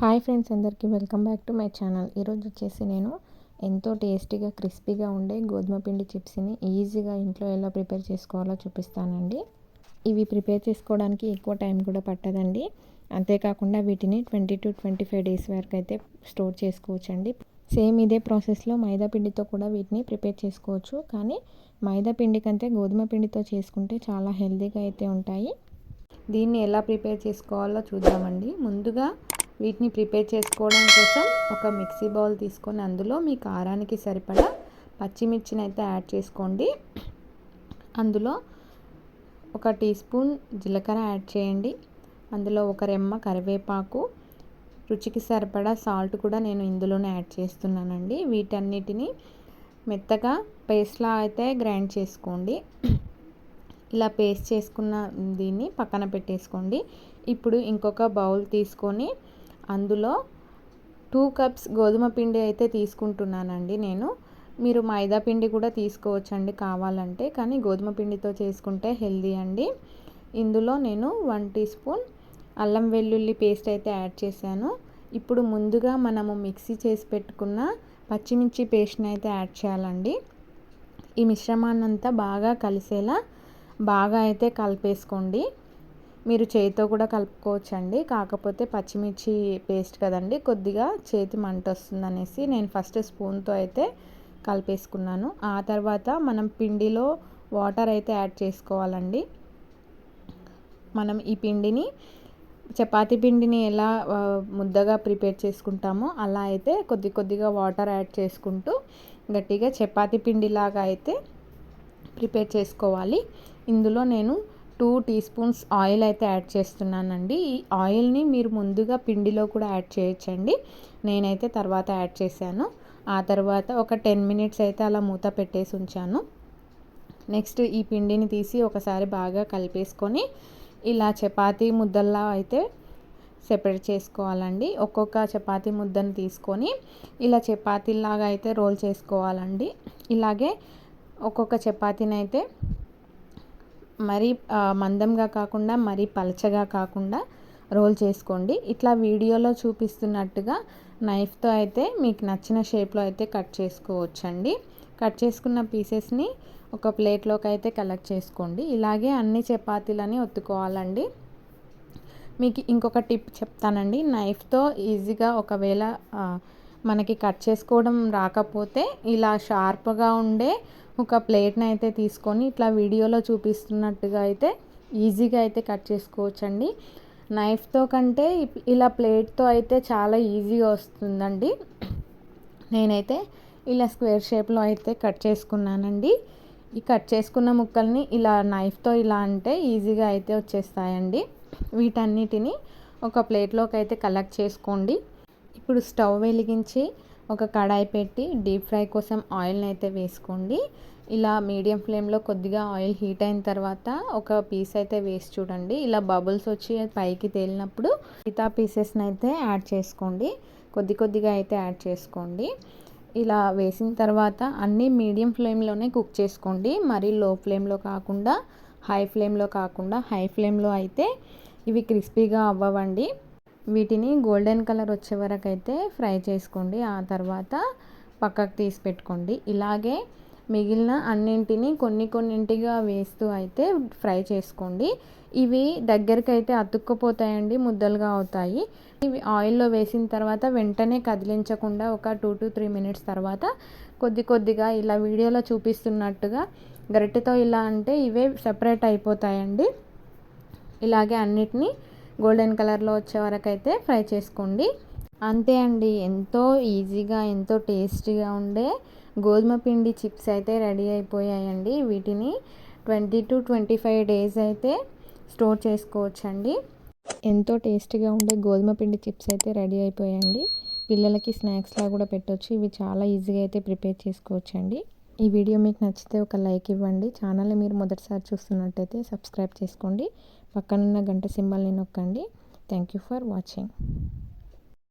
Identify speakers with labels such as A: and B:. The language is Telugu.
A: హాయ్ ఫ్రెండ్స్ అందరికీ welcome back to my channel. ఈరోజు వచ్చేసి నేను ఎంతో టేస్టీగా క్రిస్పీగా ఉండే గోధుమ పిండి చిప్స్ని ఈజీగా ఇంట్లో ఎలా ప్రిపేర్ చేసుకోవాలో చూపిస్తానండి. ఇవి ప్రిపేర్ చేసుకోవడానికి ఎక్కువ టైం కూడా పట్టదండి. అంతేకాకుండా వీటిని twenty two twenty five days వరకు అయితే స్టోర్ చేసుకోవచ్చండి. సేమ్ ఇదే ప్రాసెస్లో మైదా పిండితో కూడా వీటిని ప్రిపేర్ చేసుకోవచ్చు. కానీ మైదా పిండి కంటే గోధుమ పిండితో చేసుకుంటే చాలా హెల్తీగా అయితే ఉంటాయి. దీన్ని ఎలా ప్రిపేర్ చేసుకోవాలో చూద్దామండి. ముందుగా వీటిని ప్రిపేర్ చేసుకోవడం కోసం ఒక మిక్సీ బౌల్ తీసుకొని అందులో మీ కారానికి సరిపడా పచ్చిమిర్చిని అయితే యాడ్ చేసుకోండి. అందులో ఒక టీ స్పూన్ జీలకర్ర యాడ్ చేయండి. అందులో ఒక రెమ్మ కరివేపాకు రుచికి సరిపడా సాల్ట్ కూడా నేను ఇందులోనే యాడ్ చేస్తున్నానండి. వీటన్నిటిని మెత్తగా పేస్ట్లా అయితే గ్రైండ్ చేసుకోండి. ఇలా పేస్ట్ చేసుకున్న దీన్ని పక్కన పెట్టేసుకోండి. ఇప్పుడు ఇంకొక బౌల్ తీసుకొని అందులో టూ కప్స్ గోధుమ పిండి అయితే తీసుకుంటున్నానండి నేను. మీరు మైదా పిండి కూడా తీసుకోవచ్చండి కావాలంటే కానీ గోధుమ పిండితో చేసుకుంటే హెల్దీ అండి. ఇందులో నేను వన్ టీ స్పూన్ అల్లం వెల్లుల్లి పేస్ట్ అయితే యాడ్ చేశాను. ఇప్పుడు ముందుగా మనము మిక్సీ చేసి పెట్టుకున్న పచ్చిమిర్చి పేస్ట్ని అయితే యాడ్ చేయాలండి. ఈ మిశ్రమాన్నంతా బాగా కలిసేలా బాగా అయితే కలిపేసుకోండి. మీరు చేతితో కూడా కలుపుకోవచ్చండి. కాకపోతే పచ్చిమిర్చి పేస్ట్ కదండి. కొద్దిగా చేతి మంట వస్తుంది అనేసి నేను ఫస్ట్ స్పూన్తో అయితే కలిపేసుకున్నాను. ఆ తర్వాత మనం పిండిలో వాటర్ అయితే యాడ్ చేసుకోవాలండి. మనం ఈ పిండిని చపాతి పిండిని ఎలా ముద్దగా ప్రిపేర్ చేసుకుంటామో అలా అయితే కొద్ది కొద్దిగా వాటర్ యాడ్ చేసుకుంటూ గట్టిగా చపాతి పిండిలాగా అయితే ప్రిపేర్ చేసుకోవాలి. ఇందులో నేను టూ టీ స్పూన్స్ ఆయిల్ అయితే యాడ్ చేస్తున్నానండి. ఈ ఆయిల్ని మీరు ముందుగా పిండిలో కూడా యాడ్ చేయొచ్చండి. నేనైతే తర్వాత యాడ్ చేశాను. ఆ తర్వాత ఒక టెన్ మినిట్స్ అయితే అలా మూత పెట్టేసి ఉంచాను. నెక్స్ట్ ఈ పిండిని తీసి ఒకసారి బాగా కలిపేసుకొని ఇలా చపాతీ ముద్దల్లా అయితే సెపరేట్ చేసుకోవాలండి. ఒక్కొక్క చపాతీ ముద్దను తీసుకొని ఇలా చపాతీలాగా అయితే రోల్ చేసుకోవాలండి. ఇలాగే ఒక్కొక్క చపాతీని అయితే మరీ మందంగా కాకుండా మరీ పలచగా కాకుండా రోల్ చేసుకోండి. ఇట్లా వీడియోలో చూపిస్తున్నట్టుగా నైఫ్తో అయితే మీకు నచ్చిన షేప్లో అయితే కట్ చేసుకోవచ్చండి. కట్ చేసుకున్న పీసెస్ని ఒక ప్లేట్లోకి అయితే కలెక్ట్ చేసుకోండి. ఇలాగే అన్ని చపాతీలని ఒత్తుకోవాలండి. మీకు ఇంకొక టిప్ చెప్తానండి. నైఫ్తో ఈజీగా ఒకవేళ మనకి కట్ చేసుకోవడం రాకపోతే ఇలా షార్ప్గా ఉండే ఒక ప్లేట్ని అయితే తీసుకొని ఇట్లా వీడియోలో చూపిస్తున్నట్టుగా అయితే ఈజీగా అయితే కట్ చేసుకోవచ్చండి. నైఫ్తో కంటే ఇలా ప్లేట్తో అయితే చాలా ఈజీగా వస్తుందండి. నేనైతే ఇలా స్క్వేర్ షేప్లో అయితే కట్ చేసుకున్నానండి. ఈ కట్ చేసుకున్న ముక్కల్ని ఇలా నైఫ్తో ఇలా అంటే ఈజీగా అయితే వచ్చేస్తాయండి. వీటన్నిటిని ఒక ప్లేట్లోకి అయితే కలెక్ట్ చేసుకోండి. ఇప్పుడు స్టవ్ వెలిగించి ఒక కడాయి పెట్టి డీప్ ఫ్రై కోసం ఆయిల్ని అయితే వేసుకోండి. ఇలా మీడియం ఫ్లేమ్లో కొద్దిగా ఆయిల్ హీట్ అయిన తర్వాత ఒక పీస్ అయితే వేసి చూడండి. ఇలా బబుల్స్ వచ్చి పైకి తేలినప్పుడు మిగతా పీసెస్ని అయితే యాడ్ చేసుకోండి. కొద్ది కొద్దిగా అయితే యాడ్ చేసుకోండి. ఇలా వేసిన తర్వాత అన్నీ మీడియం ఫ్లేమ్లోనే కుక్ చేసుకోండి. మరీ లో ఫ్లేమ్లో కాకుండా హై ఫ్లేమ్లో కాకుండా హై ఫ్లేమ్లో అయితే ఇవి క్రిస్పీగా అవ్వవండి. వీటిని గోల్డెన్ కలర్ వచ్చే వరకు అయితే ఫ్రై చేసుకోండి. ఆ తర్వాత పక్కకు తీసి పెట్టుకోండి. ఇలాగే మిగిలిన అన్నింటినీ కొన్ని కొన్నింటిగా వేస్తూ అయితే ఫ్రై చేసుకోండి. ఇవి దగ్గరికి అయితే అతుక్కుపోతాయండి ముద్దలుగా అవుతాయి. ఇవి ఆయిల్లో వేసిన తర్వాత వెంటనే కదిలించకుండా ఒక టూ టు త్రీ మినిట్స్ తర్వాత కొద్ది కొద్దిగా ఇలా వీడియోలో చూపిస్తున్నట్టుగా గరిటెతో ఇలా అంటే ఇవే సెపరేట్ అయిపోతాయండి. ఇలాగే అన్నిటినీ గోల్డెన్ కలర్లో వచ్చే వరకు అయితే ఫ్రై చేసుకోండి. అంతే అండి ఎంతో ఈజీగా ఎంతో టేస్టీగా ఉండే గోధుమ పిండి చిప్స్ అయితే రెడీ అయిపోయాయండి. వీటిని twenty two twenty five days అయితే స్టోర్ చేసుకోవచ్చండి. ఎంతో టేస్టీగా ఉండే గోధుమ పిండి చిప్స్ అయితే రెడీ అయిపోయాయండి. పిల్లలకి స్నాక్స్లా కూడా పెట్టవచ్చు ఇవి చాలా ఈజీగా అయితే ప్రిపేర్ చేసుకోవచ్చండి. ఈ వీడియో మీకు నచ్చితే ఒక లైక్ ఇవ్వండి. ఛానల్ని మీరు మొదటిసారి చూస్తున్నట్టయితే సబ్స్క్రైబ్ చేసుకోండి. పక్కనున్న గంట సింబల్ని నొక్కండి. Thank you for watching